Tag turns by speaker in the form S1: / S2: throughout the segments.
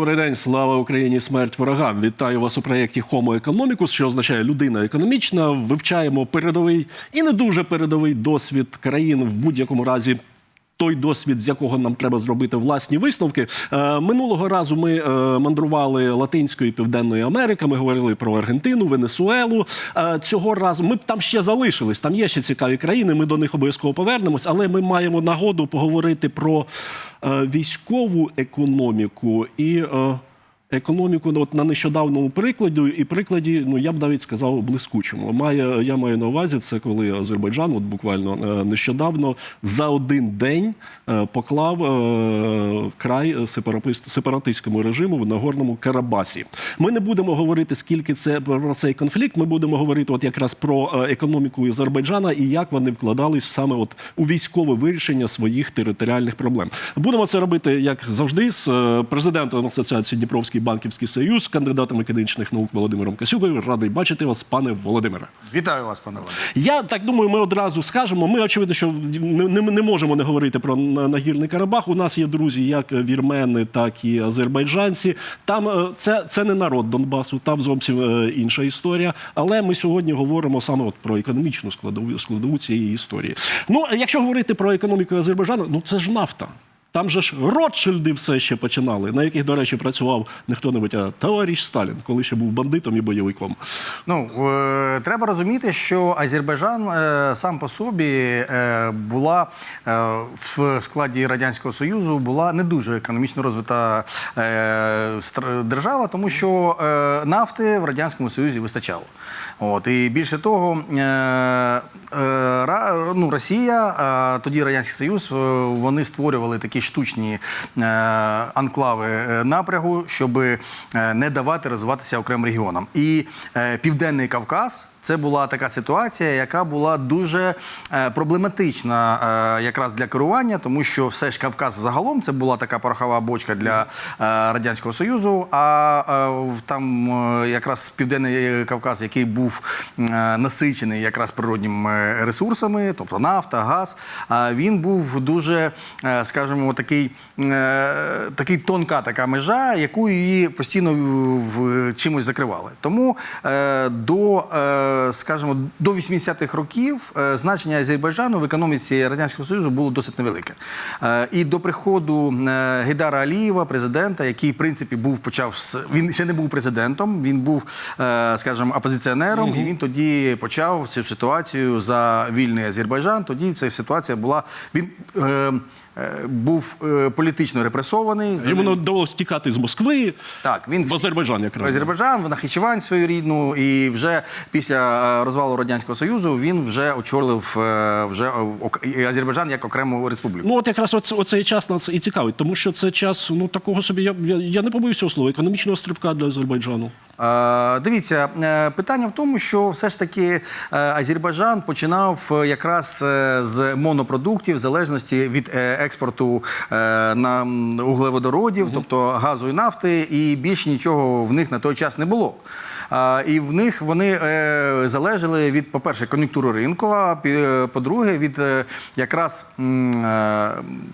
S1: Добрий день, слава Україні! Смерть ворогам! Вітаю вас у проєкті Homo Economicus, що означає людина економічна. Вивчаємо передовий і не дуже передовий досвід країн в будь-якому разі. Той досвід, з якого нам треба зробити власні висновки. Е, минулого разу ми е, мандрували Латинською і Південною Америкою. Ми говорили про Аргентину, Венесуелу. Е, цього разу ми там ще залишились. Там є ще цікаві країни. Ми до них обов'язково повернемось, але ми маємо нагоду поговорити про військову економіку і. Економіку ну, от на нещодавному прикладі, і прикладі, ну я б навіть сказав, блискучому. Має я маю на увазі, це коли Азербайджан, от буквально е, нещодавно за один день е, поклав е, край сепаратист- сепаратистському режиму в Нагорному Карабасі. Ми не будемо говорити, скільки це про цей конфлікт. Ми будемо говорити, от якраз про е, економіку Азербайджана і як вони вкладались саме от у військове вирішення своїх територіальних проблем. Будемо це робити як завжди з президентом Асоціації Дніпровський банківський союз, кандидатом академічних наук Володимиром Касюкою. Радий бачити вас, пане Володимире.
S2: Вітаю вас, пане Валерій.
S1: Я так думаю, ми одразу скажемо. Ми очевидно, що не, не, не можемо не говорити про нагірний Карабах. У нас є друзі, як вірмени, так і азербайджанці. Там е, це, це не народ Донбасу, там зовсім е, інша історія. Але ми сьогодні говоримо саме от про економічну складову складову цієї історії. Ну, якщо говорити про економіку Азербайджану, ну це ж нафта. Там же ж Ротшильди все ще починали, на яких, до речі, працював не хто-небудь, а товариш Сталін, коли ще був бандитом і бойовиком.
S2: Ну е, треба розуміти, що Азербайджан е, сам по собі е, була е, в складі радянського союзу була не дуже економічно розвита е, держава, тому що е, нафти в радянському союзі вистачало. От і більше того, е, е, ну, Росія, а тоді радянський союз, е, вони створювали такі штучні е, анклави е, напрягу, щоб е, не давати розвиватися окремим регіонам. І Південний Кавказ. Це була така ситуація, яка була дуже е, проблематична е, якраз для керування, тому що все ж Кавказ загалом це була така порохова бочка для е, радянського союзу. А там якраз південний Кавказ, який був насичений якраз природніми ресурсами, тобто нафта, газ, він був дуже, скажімо, такий, такий тонка така межа, яку її постійно в чимось закривали. Тому до, скажімо, до 80-х років е, значення Азербайджану в економіці Радянського Союзу було досить невелике. Е, і до приходу е, Гейдара Алієва, президента, який в принципі був почав він ще не був президентом, він був, е, скажімо, опозиціонером, і він тоді почав цю ситуацію за вільний Азербайджан. Тоді ця ситуація була. Він е, е, був е, політично репресований.
S1: Йому довелося тікати з Москви.
S2: Так, він
S1: В Азербайджан якраз.
S2: В Азербайджан, в Нахичевань свою рідну, і вже після е, розвалу радянського союзу він вже очолив е, вже е, Азербайджан як окрему республіку.
S1: Ну от якраз оце, оцей час нас і цікавить, тому що це час ну такого собі. Я, я, я не побоюсь цього слова, економічного стрибка для Азербайджану.
S2: Е, Дивіться, е, питання в тому, що все ж таки е, Азербайджан починав е, якраз е, з монопродуктів в залежності від е, експорту е, на углеводородів, тобто газу і нафти, і більше нічого в них на той час не було. І в них вони е, залежали від, по-перше, кон'юнктури ринку, а по-друге, від е, якраз е,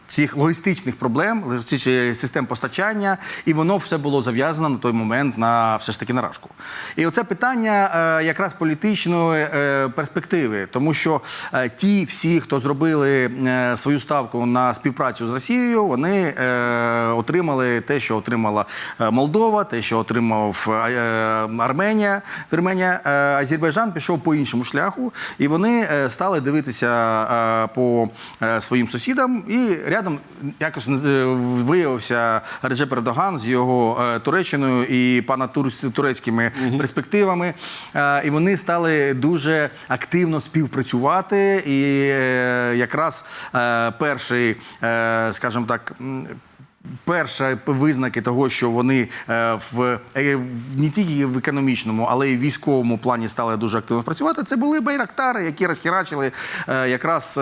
S2: цих логістичних проблем, логістичних систем постачання, і воно все було зав'язано на той момент на все ж таки наражку. І оце питання е, якраз політичної е, перспективи, тому що е, ті всі, хто зробили е, свою ставку на співпрацю з Росією, вони е, отримали те, що отримала е, Молдова, те, що отримав е, Арменія, Вірменія. Е, Азербайджан пішов по іншому шляху, і вони стали дивитися е, по е, своїм сусідам. І рядом якось виявився Реджеп Ердоган з його е, Туреччиною і пана тур- турецькими перспективами. Е, І вони стали дуже активно співпрацювати. І е, якраз е, перший, е, скажімо так. Перші визнаки того, що вони е, в, е, не тільки в економічному, але й в військовому плані стали дуже активно працювати. Це були байрактари, які розхерачили е, якраз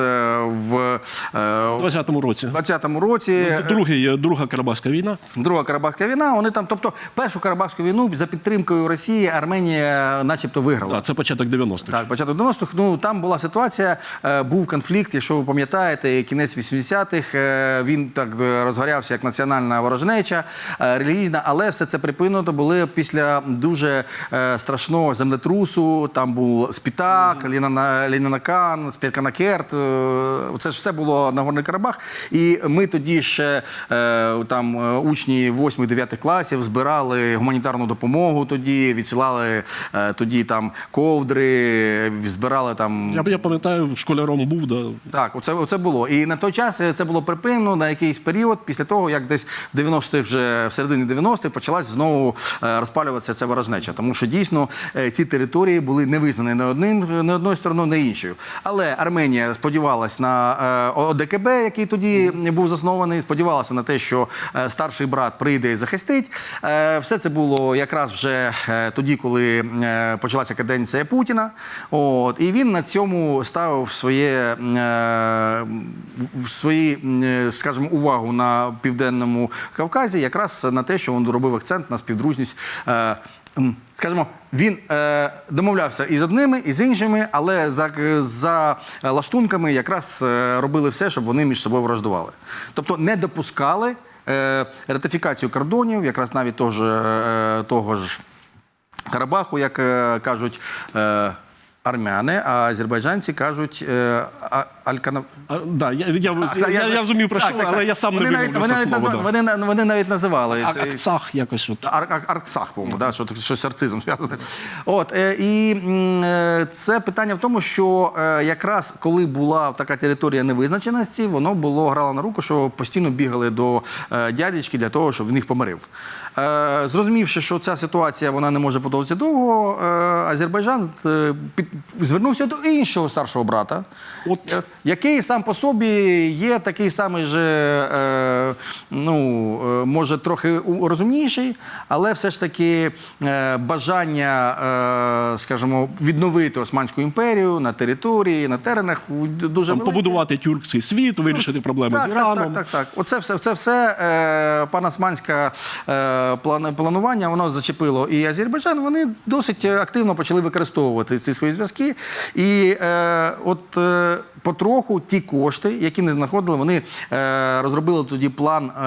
S2: в е,
S1: 20-му році.
S2: 20-му році.
S1: Другий, друга Карабахська війна.
S2: Друга Карабахська війна. Вони там, тобто, першу Карабахську війну за підтримкою Росії Арменія, начебто, виграла.
S1: Так, це початок 90-х.
S2: Так, початок 90-х. Ну там була ситуація, був конфлікт, якщо ви пам'ятаєте, кінець 80-х, е, він так розгорявся як національна ворожнеча, е, релігійна, але все це припинено були після дуже е, страшного землетрусу. Там був Спітак, Лінана- Лінанакан, Спітканакерт. е, Це ж все було на Горний Карабах. І ми тоді ще там учні 8-9 класів збирали гуманітарну допомогу тоді, відсилали тоді там ковдри, збирали там.
S1: Я, я пам'ятаю, школяром був, да.
S2: Так, оце, оце було. І на той час це було припинено на якийсь період після того, як десь в 90-х, вже в середині 90-х почалась знову е, розпалюватися ця ворожнеча. Тому що дійсно е, ці території були не визнані не одним, не одною стороною, не іншою. Але Арменія сподівалась на е, ОДКБ, який тоді був заснований, сподівалася на те, що старший брат прийде і захистить. Все це було якраз вже тоді, коли почалася каденція Путіна. От, і він на цьому ставив своє, свої, скажімо, увагу на південному Кавказі, якраз на те, що він робив акцент на співдружність. е, Скажімо, він е, домовлявся і з одними, і з іншими, але за, за лаштунками якраз е, робили все, щоб вони між собою враждували. Тобто не допускали е, ратифікацію кордонів, якраз навіть того ж, е, того ж Карабаху, як е, кажуть е, армяни, а азербайджанці кажуть е, алькана.
S1: Да, я, я, я, я,
S2: так.
S1: розумію про що, але я сам не вимовлю
S2: вони,
S1: це слово.
S2: вони, вони навіть називали
S1: А,
S2: цей-
S1: Акцах якось от.
S2: Ар- ар- Арксах, по-моєму, да, що щось з арцизмом зв'язане. От, е, і е, це питання в тому, що якраз коли була така територія невизначеності, воно було грало на руку, що постійно бігали до дядечки для того, щоб в них помирив. Зрозумівши, що ця ситуація вона не може подовжитися довго, Азербайджан під, звернувся до іншого старшого брата,
S1: От.
S2: е, який сам по собі є такий самий же, е, ну, е, може, трохи розумніший, але все ж таки е, бажання, е, скажімо, відновити Османську імперію на території, на теренах дуже
S1: Там,
S2: велике.
S1: побудувати тюркський світ, вирішити проблеми
S2: Так,
S1: з Іраном.
S2: так, так, так. Оце все, це все е, панасманське е, планування, воно зачепило і Азербайджан. Вони досить активно почали використовувати ці свої зв'язки. І е, от е, потроху ті кошти, які не знаходили, вони е, розробили тоді план е,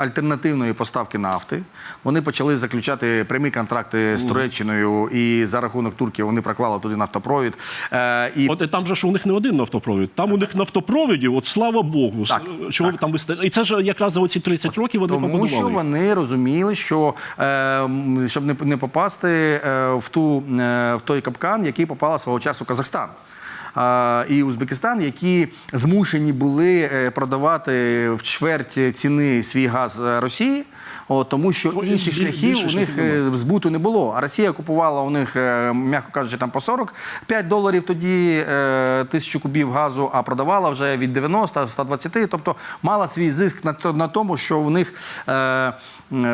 S2: альтернативної поставки нафти. Вони почали заключати прямі контракти з Туреччиною, і за рахунок Турції вони проклали туди нафтопровід. Е, і
S1: От і там же ж у них не один нафтопровід. Там у них нафтопровідів, от слава Богу,
S2: Так,
S1: чого там вистачає. І це ж якраз за оці 30 років вони
S2: Тому
S1: побудували.
S2: що вони розуміли, що е, щоб не, не попасти е, в, ту, е, в той капкан, який попала свого часу Казахстан. І Узбекистан, які змушені були е, продавати в чверть ціни свій газ Росії, тому що інших шляхів у них е, збуту не було. А Росія купувала у них, е, м'яко кажучи, там по 45 доларів тоді тисячу кубів газу, а продавала вже від 90 120, тобто мала свій зиск на, тому, що у них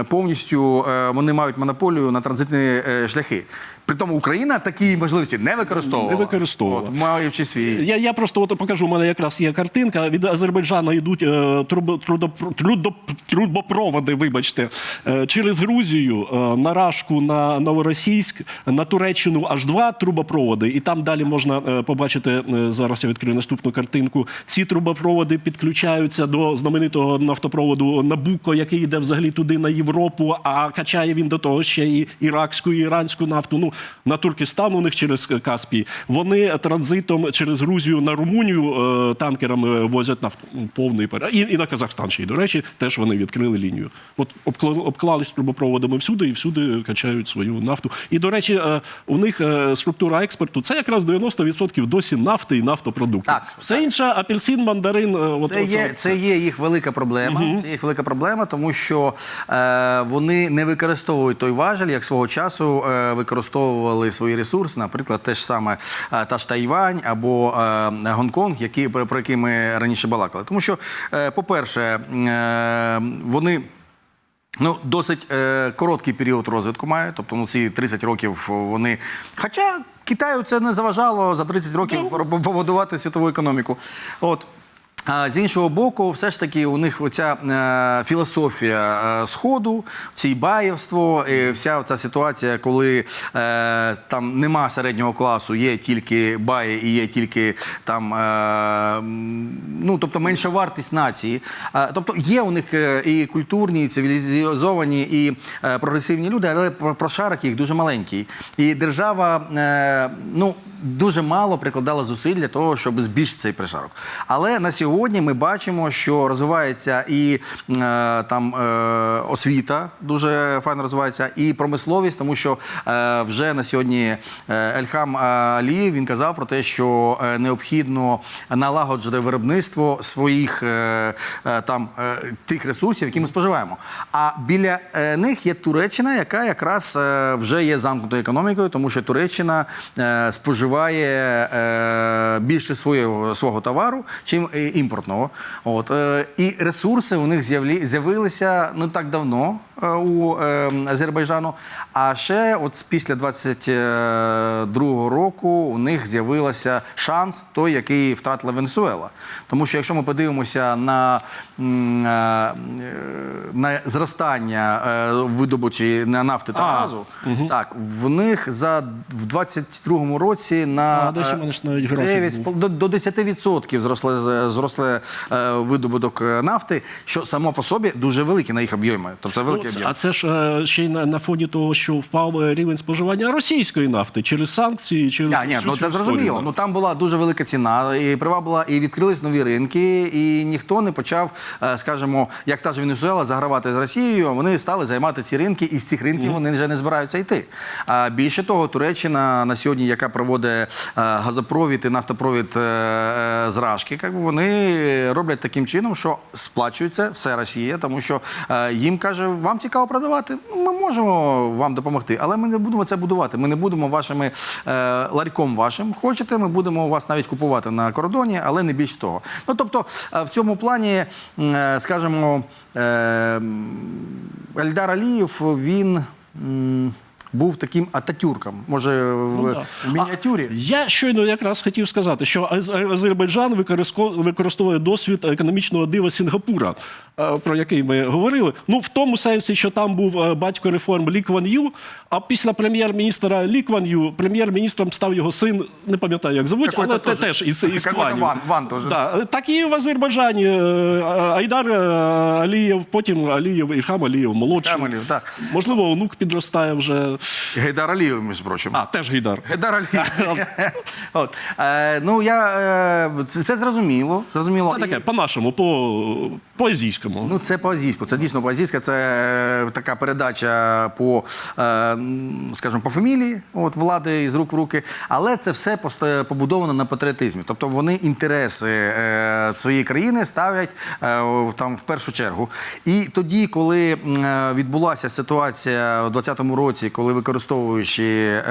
S2: повністю вони мають монополію на транзитні шляхи. При тому Україна такі можливості не використовувала.
S1: Не використовувала.
S2: От, маючи свій.
S1: Я, я просто от покажу, у мене якраз є картинка. Від Азербайджану йдуть е, трубо, трудо, трудо, трубопроводи, вибачте, е, через Грузію, е, на Рашку, на Новоросійськ, на Туреччину аж два трубопроводи. І там далі можна е, побачити, е, зараз я відкрию наступну картинку. Ці трубопроводи підключаються до знаменитого нафтопроводу Набуко, який йде взагалі туди на Європу, а качає він до того ще і іракську, і іранську нафту. Ну, на Туркестан у них через Каспій. Вони транзитом через Грузію на Румунію е, танкерами возять Ну, повний і, і на Казахстан ще й, до речі, теж вони відкрили лінію. От обкла- обклались трубопроводами всюди і всюди качають свою нафту. І, до речі, е, у них е, структура експорту це якраз 90% досі нафти і нафтопродуктів.
S2: Так,
S1: Все інше апельсин, мандарин. от-
S2: Це
S1: оце
S2: є,
S1: от
S2: це є їх велика проблема. Це їх велика проблема, тому що е, вони не використовують той важель, як свого часу е, використовували свої ресурси, наприклад, те ж саме е, та ж Тайвань або е, Гонконг, які про, які ми раніше балакали. Тому що, е, по-перше, вони. Ну, досить е, короткий період розвитку мають, тобто ну, ці 30 років вони. Хоча Китаю це не заважало за 30 років побудувати світову економіку. От. А з іншого боку, все ж таки, у них оця е, філософія е, сходу, ці баївство, і вся ця ситуація, коли е, там нема середнього класу, є тільки баї і є тільки там, е, ну тобто менша вартість нації. Е, тобто є у них е, і культурні, і цивілізовані, і е, прогресивні люди, але про- прошарок їх дуже маленький. І держава, е, ну дуже мало прикладала зусиль для того, щоб збільшити цей пришарок. Але на сьогодні ми бачимо, що розвивається і е, там е, освіта дуже файно розвивається, і промисловість, тому що е, вже на сьогодні е, Ельхам Алієв він казав про те, що е, необхідно налагоджити виробництво своїх е, е, там е, тих ресурсів, які ми споживаємо. А біля них є Туреччина, яка якраз вже є замкнутою економікою, тому що Туреччина е, споживає е, більше свого, свого товару, чим е, імпортного. От, е, і ресурси у них з'явилися не так давно у е, Азербайджану. А ще от після 22-го року у них з'явився шанс, той, який втратила Венесуела. Тому що якщо ми подивимося на, е, на зростання е, видобучі на нафти та
S1: А,
S2: газу, так в них за в 22-му році на
S1: А, десь у мене ж навіть графік
S2: 9, до, до 10% зросли, зросли е, видобуток е, нафти, що само по собі дуже великий на їх об'єми. Тобто це великий
S1: це-
S2: об'єм.
S1: а це ж е, ще й на, на фоні того, що впав е, рівень споживання російської нафти через санкції, через
S2: Я, ні,
S1: всю
S2: ну це зрозуміло. Ну там була дуже велика ціна, і привабила, і відкрились нові ринки, і ніхто не почав, е, скажімо, як та ж Венесуела, загравати з Росією. Вони стали займати ці ринки, і з цих ринків вони вже не збираються йти. А більше того, Туреччина на сьогодні, яка проводить газопровід і нафтопровід е, як би вони роблять таким чином, що сплачується все Росія, тому що їм каже, вам цікаво продавати. Ми можемо вам допомогти, але ми не будемо це будувати. Ми не будемо вашими е, ларьком вашим. Хочете, ми будемо вас навіть купувати на кордоні, але не більш того. Ну тобто, е, в цьому плані, е, скажімо, е, Ельдар Алієв він. Був таким ататюрком, може, в,
S1: Ну, да.
S2: в мініатюрі.
S1: А я щойно якраз хотів сказати, що Аз- Азербайджан використо- використовує досвід економічного дива Сінгапура, е, про який ми говорили. Ну, в тому сенсі, що там був е, батько реформ Лі Кван Ю, а після прем'єр-міністра Лі Кван Ю прем'єр-міністром став його син, не пам'ятаю, як звуть, але те
S2: теж.
S1: із, із
S2: Какой-то. Ван- Ван теж.
S1: Да. Так і в Азербайджані е, Айдар е, Алієв, потім Алієв, Ільхам Алієв, молодший.
S2: Алієв, так.
S1: Можливо, онук підростає вже.
S2: Гейдар Алієв, між прочим.
S1: А, теж Гейдар.
S2: Гейдар Алієв. От. Е, ну, я, е, це, це зрозуміло. зрозуміло.
S1: Це таке,
S2: І-
S1: по-нашому, по, по-азійському.
S2: Ну, це по-азійську, це дійсно по-азійська, це е, така передача по, е, м, скажімо, по фамілії, от, влади з рук в руки, але це все побудовано на патріотизмі. Тобто вони інтереси е, своєї країни ставлять е, в- там в першу чергу. І тоді, коли м, е, відбулася ситуація у 2020 році, коли використовуючи е,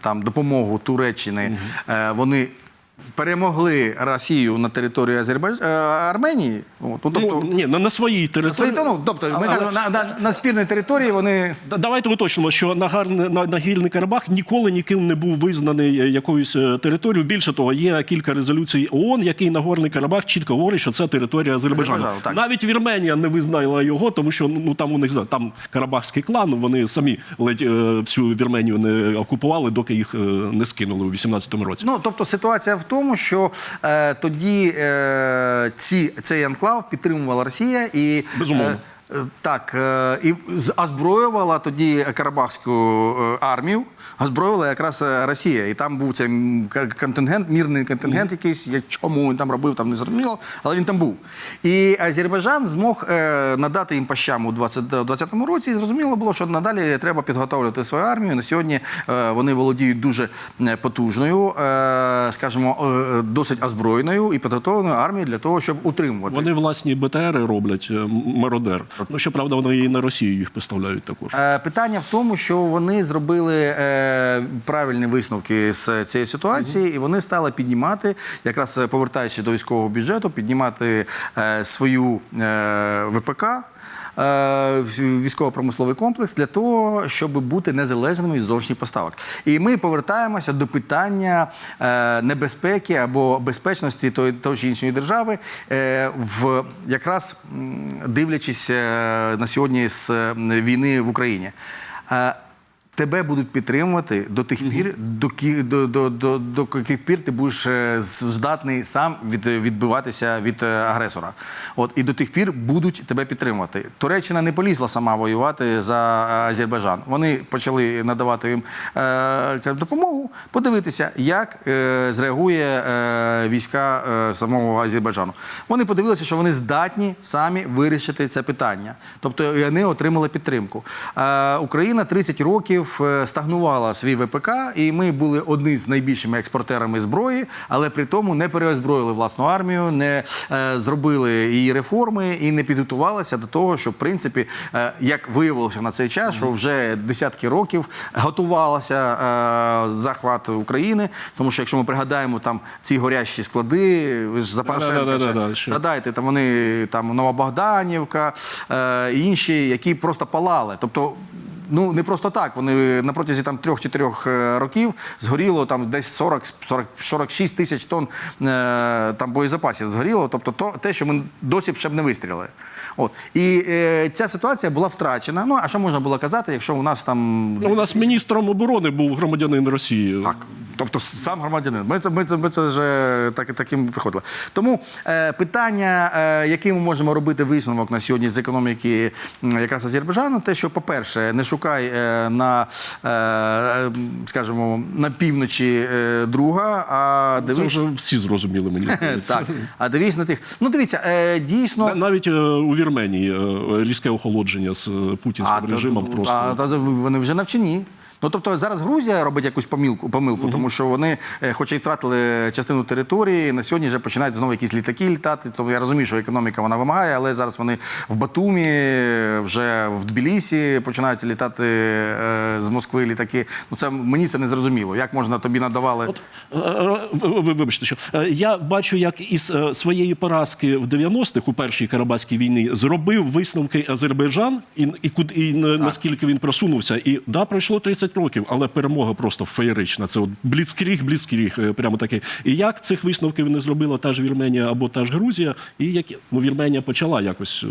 S2: там допомогу Туреччини, е, вони. Перемогли Росію на території Азербайдж... е, Арменії. От, ну, тобто,
S1: ну, ні, на, на своїй території.
S2: Свої, ну, тобто, ми
S1: Але-
S2: кажемо, на, на, на спірній території вони.
S1: Да- Давайте уточнимо, що Нагарне- на, Нагірний Карабах ніколи ніким не був визнаний е, якоюсь е, територією. Більше того, є кілька резолюцій ООН, який Нагорний Карабах чітко говорить, що це територія Азербайджану.
S2: Так.
S1: Навіть Вірменія не визнала його, тому що ну там у них там Карабахський клан. Вони самі ледь всю Вірменію не окупували, доки їх не скинули у 18-му році.
S2: Ну, тобто ситуація в тому, що е, тоді е, ці, цей анклав підтримувала Росія і.
S1: Безумовно.
S2: Так, е, і озброювала тоді Карабахську е, армію, озброювала якраз е, Росія. І там був цей контингент, мірний контингент якийсь, як- чому він там робив, там не зрозуміло, але він там був. І Азербайджан змог надати їм по щам у 20 2020 році. І зрозуміло було, що надалі треба підготовлювати свою армію. На сьогодні вони володіють дуже потужною, скажімо, досить озброєною і підготовленою армією для того, щоб утримувати.
S1: Вони власні БТРи роблять мародер. Ну щоправда, вони і на Росію їх поставляють також.
S2: Е, Питання в тому, що вони зробили е, правильні висновки з цієї ситуації, і вони стали піднімати, якраз повертаючись повертаючи до військового бюджету, піднімати е, свою ВПК. Військово-промисловий комплекс для того, щоб бути незалежними від зовнішніх поставок. І ми повертаємося до питання е, небезпеки або безпечності тої, тої чи іншої держави, е, в якраз дивлячись е, на сьогодні з е, війни в Україні. Тебе будуть підтримувати до тих пір, до, до, до, до, до яких пір ти будеш е, здатний сам від, відбиватися від е, агресора. От і до тих пір будуть тебе підтримувати. Туреччина не полізла сама воювати за е, Азербайджан. Вони почали надавати їм е, допомогу, подивитися, як е, зреагує е, війська е, самого Азербайджану. Вони подивилися, що вони здатні самі вирішити це питання. Тобто вони отримали підтримку. Е, Україна 30 років е, стагнувала свій ВПК, і ми були одні з найбільшими експортерами зброї, але при тому не переозброїли власну армію, не е, зробили її реформи і не підготувалися до того, що в принципі, е, як виявилося на цей час, що вже десятки років готувалася захват України. Тому що якщо ми пригадаємо там ці горящі склади, ви ж за Порошенка ще згадайте, там вони там Новобогданівка і інші, які просто палали. Тобто. Ну не просто так. Вони на протязі там трьох-чотирьох е, років згоріло там десь 40, 40 46 тисяч тонн е, там боєзапасів згоріло. Тобто, то те, що ми досі б ще б не вистріли. От і е, ця ситуація була втрачена. Ну а що можна було казати, якщо у нас там
S1: Ну, у нас міністром оборони був громадянин Росії.
S2: так, тобто сам громадянин. Ми це, ми це, ми це вже так, таким приходили. Тому е, питання, е, який ми можемо робити висновок на сьогодні з економіки якраз Азербайджану, те, що, по-перше, не шукай е, на, е, скажімо, на півночі е, друга, а
S1: Це вже всі зрозуміли, мені.
S2: Так, а дивись на тих. Ну, дивіться, е, дійсно.
S1: Навіть е, у Вірменії е, різке охолодження з е, путінським
S2: а,
S1: режимом просто.
S2: а, то вони вже навчені. Ну тобто зараз Грузія робить якусь помилку, помилку, тому що вони, е, хоч і втратили частину території, на сььогодні вже починають знову якісь літаки літати. Тобто я розумію, що економіка вона вимагає, але зараз вони в Батумі, вже в Тбілісі починають літати е, з Москви літаки. Ну це мені це не зрозуміло. Як можна тобі надавали?
S1: От, е, ви- ви- вибачте, що я бачу, як із своєї поразки в 90-х у першій Карабаській війні зробив висновки Азербайджан і, і, і на- наскільки він просунувся. І да, пройшло 30 років, але перемога просто феєрична. Це от бліцкріг, бліцкріг, е, прямо такий. І як цих висновків не зробила та ж Вірменія або та ж Грузія, і як ну, Вірменія почала якось е,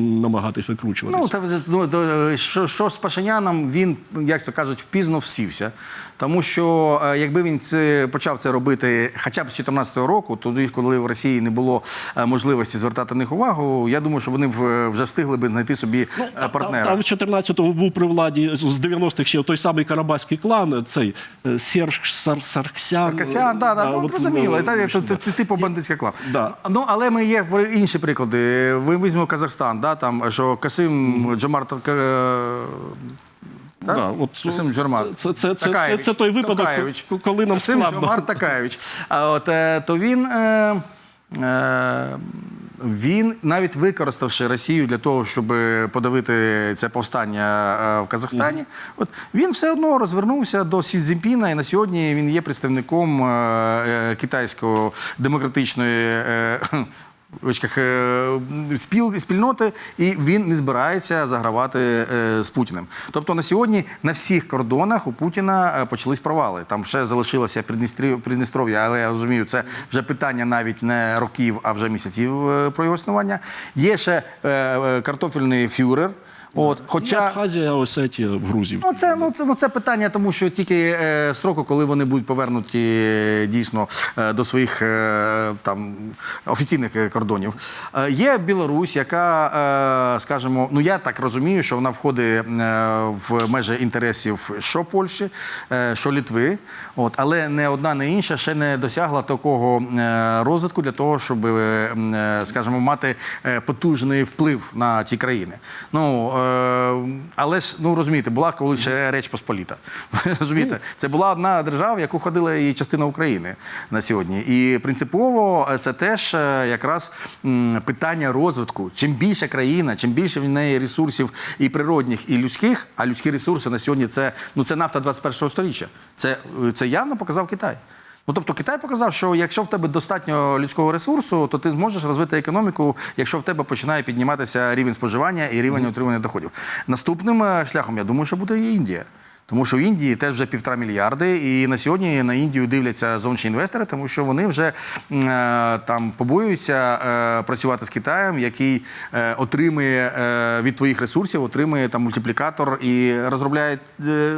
S1: намагатись викручуватися.
S2: Ну, та, ну, що, що з Пашиняном, він, як це кажуть, впізно всівся. Тому що е, якби він це, почав це робити хоча б з 2014 року, тоді, коли в Росії не було е, можливості звертати на них увагу, я думаю, що вони вже встигли би знайти собі е,
S1: Ну,
S2: партнера.
S1: Там в 14-му був при владі з 90-х ще той самий карабаський клан, цей е, Серж Сар, Сарксян.
S2: Касян, да, да,
S1: Да,
S2: ну,
S1: ну,
S2: Та, Типу бандитський клан.
S1: Да.
S2: Ну, але ми є інші приклади. Ви візьмемо Казахстан, да, там, що Касим Джамар е,
S1: Да, от,
S2: Касим Джармар.
S1: Це, це, це, це, це той випадок,
S2: Такаєвич.
S1: коли нам
S2: Касим
S1: складно.
S2: Джамар Такаєвич. А от е, то він. Е, е, він навіть використавши Росію для того, щоб подавити це повстання е, в Казахстані, от він все одно розвернувся до Сі Цзіньпіна, і на сьогодні він є представником е, е, китайської демократичної. В очках, е, спіл, спільноти, і він не збирається загравати е, з Путіним. Тобто на сьогодні на всіх кордонах у Путіна е, почались провали. Там ще залишилося Придністров'я, але я розумію, це вже питання навіть не років, а вже місяців про його існування. Є ще картофельний фюрер. От, хоча
S1: Абхазія, Осетія в Грузії.
S2: Ну, це, ну, це, ну, це питання, тому що тільки е, строку, коли вони будуть повернуті е, дійсно е, до своїх е, там, офіційних е, кордонів. Е, є Білорусь, яка, е, скажімо, ну я так розумію, що вона входить е, в межі інтересів що Польщі, е, що Літви. От, але не одна, не інша ще не досягла такого е, розвитку для того, щоб, е, е, скажімо, мати е, потужний вплив на ці країни. Ну, е, але ж, ну розумієте, була коли ще Реч Посполіта. Розумієте, це була одна держава, в яку ходила і частина України на сьогодні. І принципово е, це теж е, якраз питання розвитку. Чим більша країна, чим більше в неї ресурсів і природних, і людських, а людські ресурси на сьогодні це, ну, це нафта 21-го сторіччя. Це, це явно показав Китай. Ну, тобто Китай показав, що якщо в тебе достатньо людського ресурсу, то ти зможеш розвити економіку, якщо в тебе починає підніматися рівень споживання і рівень отримання доходів. Наступним е, шляхом, я думаю, що буде і Індія. Тому що в Індії теж вже півтора мільярди, і на сьогодні на Індію дивляться зовнішні інвестори, тому що вони вже е, там побоюються е, працювати з Китаєм, який е, отримує від твоїх ресурсів, отримує там мультиплікатор і розробляє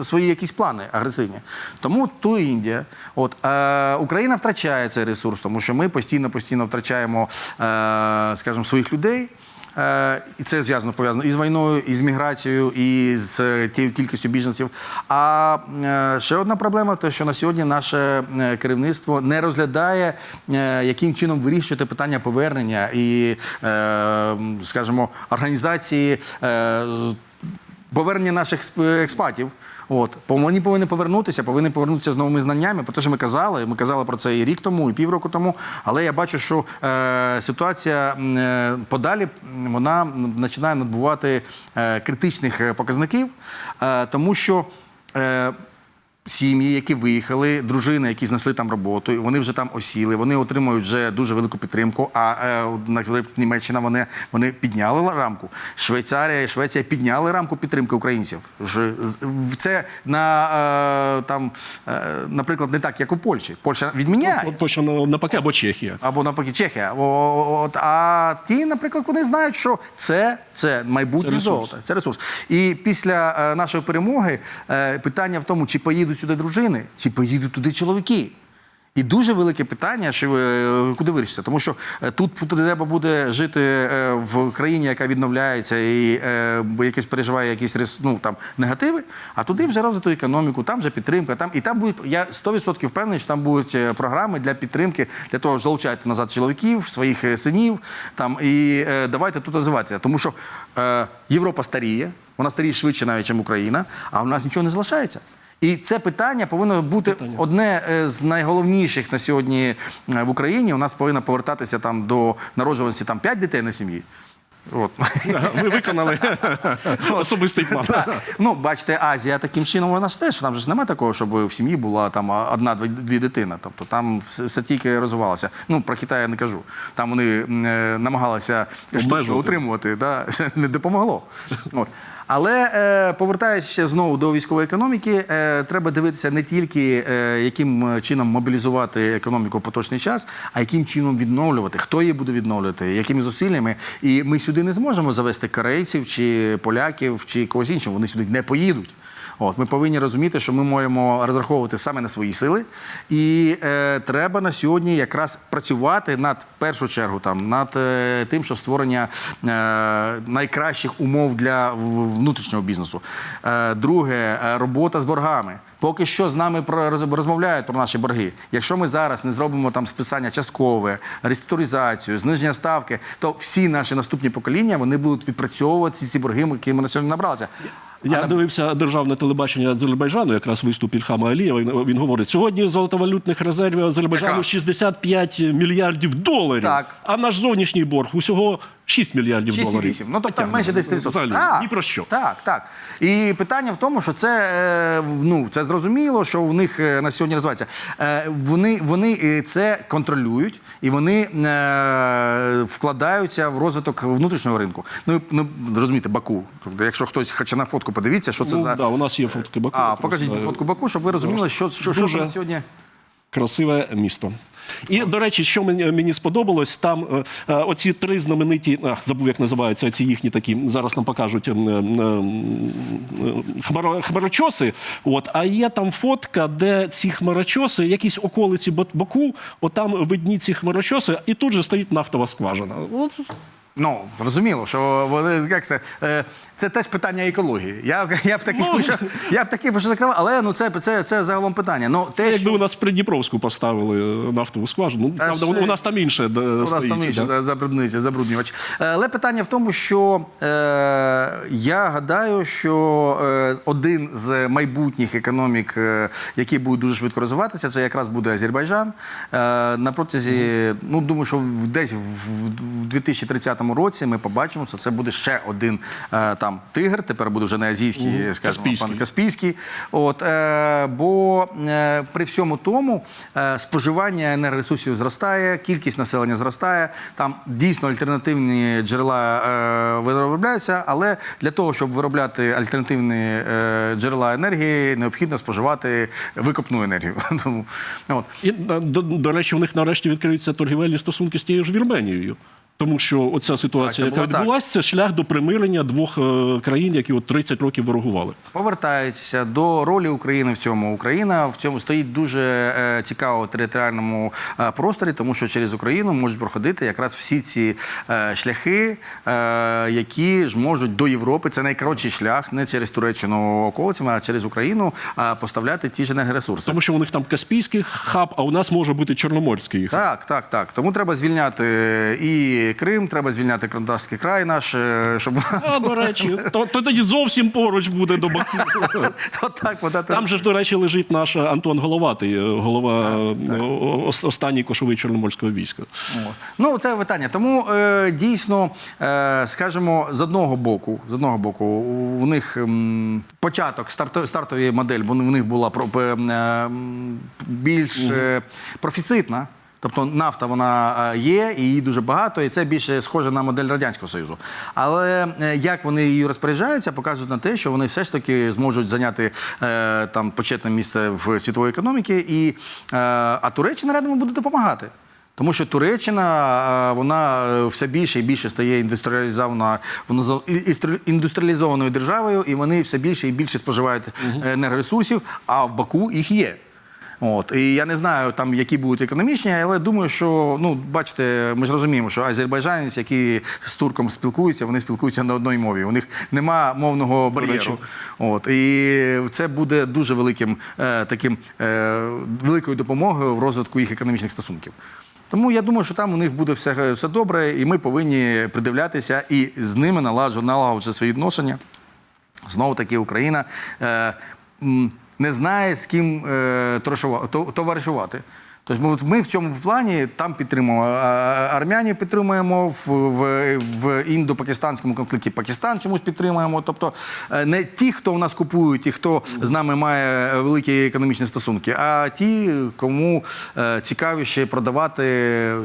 S2: свої якісь плани агресивні. Тому то Індія. От Україна втрачає цей ресурс, тому що ми постійно постійно втрачаємо, скажімо, своїх людей. Е, І це зв'язано пов'язано і з війною, і з міграцією, і з е, тією кількістю біженців. А е, ще одна проблема те, що на сьогодні наше керівництво не розглядає, яким чином вирішувати питання повернення і, скажімо, організації. Повернення наших експатів. От По- вони повинні повернутися, повинні повернутися з новими знаннями. Про те, що ми казали. Ми казали про це і рік тому, і півроку тому. Але я бачу, що е, ситуація е, подалі вона починає надбувати е, критичних е, показників, е, тому що. Е, Сім'ї, які виїхали, дружини, які знесли там роботу, вони вже там осіли, вони отримують вже дуже велику підтримку. А е, Німеччина вони, вони підняли рамку. Швейцарія і Швеція підняли рамку підтримки українців. Це на е, там, е, наприклад, не так, як у Польщі. Польща відміняє.
S1: Точно навпаки, або Чехія.
S2: Або навпаки Чехія. От, а ті, наприклад, вони знають, що це, це майбутнє
S1: Це
S2: золото, це ресурс. І після е, нашої перемоги е, питання в тому, чи поїдуть сюди дружини, чи поїдуть туди чоловіки. І дуже велике питання, що е, куди вирішиться. Тому що е, тут треба буде жити е, в країні, яка відновляється і якесь переживає якісь ну, там, негативи, а туди вже розвиту економіку, там вже підтримка. Там, і там будуть, я 100% впевнений, що там будуть програми для підтримки, для того, щоб залучати назад чоловіків, своїх синів. Там, і давайте тут розвиватися. Тому що Європа старіє, вона старіє швидше навіть, ніж Україна, а у нас нічого не залишається. І це питання повинно бути одне е, з найголовніших на сьогодні е, в Україні. У нас повинно повертатися там до народжуваності там 5 дітей на сім'ї. От.
S1: Ви виконали особистий план.
S2: Ну, бачите, Азія таким чином вона ж теж там ж немає такого, щоб в сім'ї була там одна дві, дві дитини. Тобто там все, тільки розвивалося. Ну про Китай я не кажу. Там вони е, намагалися штучно утримувати, да? не допомогло. От. Але е, повертаючись знову до військової економіки, е, треба дивитися не тільки е, яким чином мобілізувати економіку в поточний час, а яким чином відновлювати, хто її буде відновлювати, якими зусиллями. І ми сюди не зможемо завести корейців чи поляків чи когось іншого. Вони сюди не поїдуть. От ми повинні розуміти, що ми маємо розраховувати саме на свої сили, і е, треба на сьогодні якраз працювати над першу чергу там над е, тим, що створення е, найкращих умов для внутрішнього бізнесу. Е, друге, е, робота з боргами. Поки що з нами про роз- розмовляють про наші борги. Якщо ми зараз не зробимо там списання часткове, реструктуризацію, зниження ставки, то всі наші наступні покоління вони будуть відпрацьовувати ці борги, які ми на сьогодні набралися.
S1: Я дивився державне телебачення Азербайджану, якраз виступ Ільхама Алієва. Він, він говорить: сьогодні золотовалютних резервів Азербайджану
S2: Якраз.
S1: 65 мільярдів доларів,
S2: Так.
S1: а наш зовнішній борг усього 6 мільярдів доларів.
S2: 6,8. Ну, тобто
S1: Потягнемо.
S2: менше 10%.
S1: Взагалі,
S2: Так,
S1: ні про що.
S2: Так, так. І питання в тому, що це, е, ну, це зрозуміло, що в них е, на сьогодні розвивається. Е, Вони, вони е, це контролюють і вони е, вкладаються в розвиток внутрішнього ринку. Ну, і, ну розумієте, Баку. Тобто, якщо хтось хоче на фотку подивіться, що це
S1: Ну,
S2: за.
S1: да, у нас є фотки Баку.
S2: А, покажіть
S1: е,
S2: фотку Баку, щоб ви розуміли, що, що, що
S1: Дуже-
S2: сьогодні.
S1: Красиве місто. І, до речі, що мені, мені сподобалось, там е, е, оці три знамениті, ах, забув, як називаються, ці їхні такі, зараз нам покажуть ем, ем, хмаро, хмарочоси. От, а є там фотка, де ці хмарочоси, якісь околиці Баку, отам видні ці хмарочоси, і тут же стоїть нафтова скважина. От,
S2: Ну, зрозуміло, що вони як це, е, це теж питання екології. Я, я б таких
S1: Ну.
S2: пишу, я б таких пишу закривав, але ну це, це, це загалом питання. Ну, те,
S1: це якби
S2: що...
S1: у нас в Придніпровську поставили нафтову скважину. Ну,
S2: Та
S1: правда,
S2: ще-
S1: у нас там інше де
S2: У нас там інше
S1: да.
S2: за- забруднювач. Е, Але питання в тому, що е, я гадаю, що е, один з майбутніх економік, е, які будуть дуже швидко розвиватися, це якраз буде Азербайджан. Е, на протязі, ну думаю, що десь в, в 2030 2025 році ми побачимо, що це буде ще один е, там тигр. Тепер буде вже не азійський, скажімо,
S1: Каспійський.
S2: пан Каспійський. От, е, бо е, при всьому тому е, споживання енергоресурсів зростає, кількість населення зростає. Там дійсно альтернативні джерела е, виробляються, але для того, щоб виробляти альтернативні е, джерела енергії, необхідно споживати викопну енергію. Тому, от.
S1: І до, до речі, у них нарешті відкриються торгівельні стосунки з тією ж Вірменією. Тому що оця ситуація,
S2: Так,
S1: яка
S2: було так.
S1: відбулася, це шлях до примирення двох е, країн, які от 30 років ворогували.
S2: Повертається до ролі України в цьому. Україна в цьому стоїть дуже е, цікаво в територіальному е, просторі, тому що через Україну можуть проходити якраз всі ці шляхи, які ж можуть до Європи. Це найкоротший шлях, не через Туреччину околицями, а через Україну поставляти ті ж енергоресурси.
S1: Тому що у них там Каспійський хаб, а у нас може бути Чорноморський хаб.
S2: Так, так, так. Тому треба звільняти і Крим, треба звільняти Кронтарський край наш, е, щоб
S1: А, до речі, то, то тоді зовсім поруч буде до Баку.
S2: отак подати.
S1: Там же ж, до речі, лежить наш Антон Головатий, е, голова е, ос- останній кошовий Чорноморського війська.
S2: Ну, це питання. Тому е, дійсно, е, скажімо, з одного боку, з одного боку, у них початок, старто, стартові модель, бо в них була е, більш е, профіцитна. Тобто нафта вона е, є, і її дуже багато, і це більше схоже на модель Радянського Союзу. Але е, як вони її розпоряджаються, показують на те, що вони все ж таки зможуть зайняти е, там почетне місце в світової економіки, і, а Туреччина рядом буде допомагати. Тому що Туреччина вона все більше і більше стає індустріалізована індустріалізованою державою, і вони все більше і більше споживають енергоресурсів, а в Баку їх є. От і я не знаю там, які будуть економічні, але думаю, що ну бачите, ми ж розуміємо, що азербайджанець, які з турком спілкуються, вони спілкуються на одній мові. У них нема мовного бар'єру. От і це буде дуже великим е, таким е, великою допомогою в розвитку їх економічних стосунків. Тому я думаю, що там у них буде все, все добре, і ми повинні придивлятися і з ними налагоджувати свої відношення. Знову таки Україна е, не знає, з ким е, товаришувати. Тобто ми, в цьому плані там підтримуємо. Армянів підтримуємо в, в, в індо-пакистанському конфлікті. Пакистан чомусь підтримуємо. Тобто е, не ті, хто в нас купують і хто з нами має великі економічні стосунки, а ті, кому е, цікаві ще продавати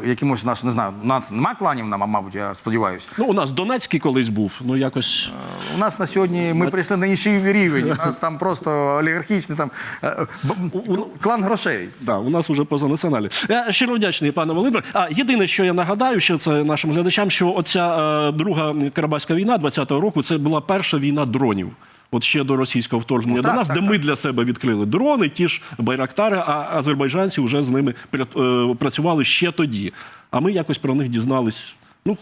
S2: якимось наш, не знаю, у нас нема кланів нам, мабуть, я сподіваюся.
S1: Ну, у нас Донецький колись був, ну якось.
S2: У нас на сьогодні ми прийшли на інший рівень. У нас там просто олігархічний там е, клан грошей.
S1: Да, у нас вже поза націоналі. Я щиро вдячний, пане Володимир. А єдине, що я нагадаю, що це нашим глядачам, що оця е, друга Карабаська війна 20-го року це була перша війна дронів. От ще до російського вторгнення
S2: Ну,
S1: до
S2: так,
S1: нас,
S2: так,
S1: де
S2: так.
S1: ми для себе відкрили дрони, ті ж байрактари, а азербайджанці вже з ними е, працювали ще тоді. А ми якось про них дізнались. Ну,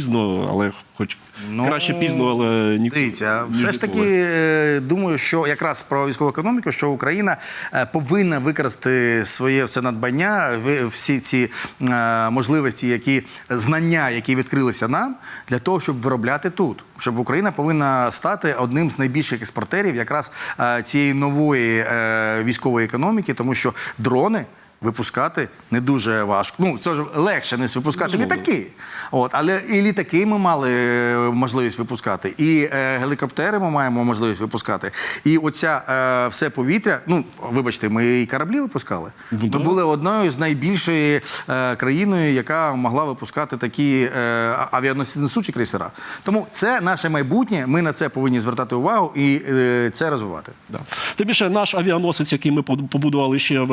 S1: пізно, але хоч
S2: Ну,
S1: краще пізно, але ніколи.
S2: Дивіться, все ж таки е, думаю, що якраз про військову економіку, що Україна е, повинна використати своє все надбання, ви- всі ці е, можливості, які знання, які відкрилися нам, для того, щоб виробляти тут. Щоб Україна повинна стати одним з найбільших експортерів якраз е, цієї нової е, військової економіки, тому що дрони. Випускати не дуже важко. Ну, це ж легше не випускати
S1: Безумовно.
S2: літаки. От, але і літаки ми мали е, можливість випускати, і е, гелікоптери ми маємо можливість випускати. І оця е, все повітря, ну вибачте, ми і кораблі випускали.
S1: Ну,
S2: Ми були одною з найбільшою е, країною, яка могла випускати такі е, авіаносучі крейсера. Тому це наше майбутнє. Ми на це повинні звертати увагу і е, це розвивати.
S1: Да. Тим більше наш авіаносець, який ми поб- побудували ще в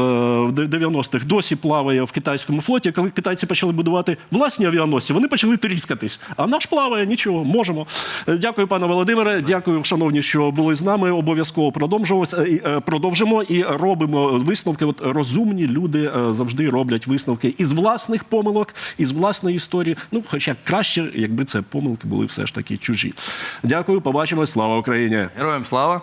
S1: в 90-х, досі плаває в китайському флоті. Коли китайці почали будувати власні авіаносці, вони почали тріскатись. А наш плаває нічого, можемо. Е, Дякую, пане Володимире. Дякую, шановні, що були з нами. Обов'язково продовжимо, е, е, продовжимо і робимо висновки. От розумні люди завжди роблять висновки із власних помилок, із власної історії. Ну, хоча краще, якби це помилки були все ж таки чужі. Дякую, побачимось. Слава Україні!
S2: Героям слава!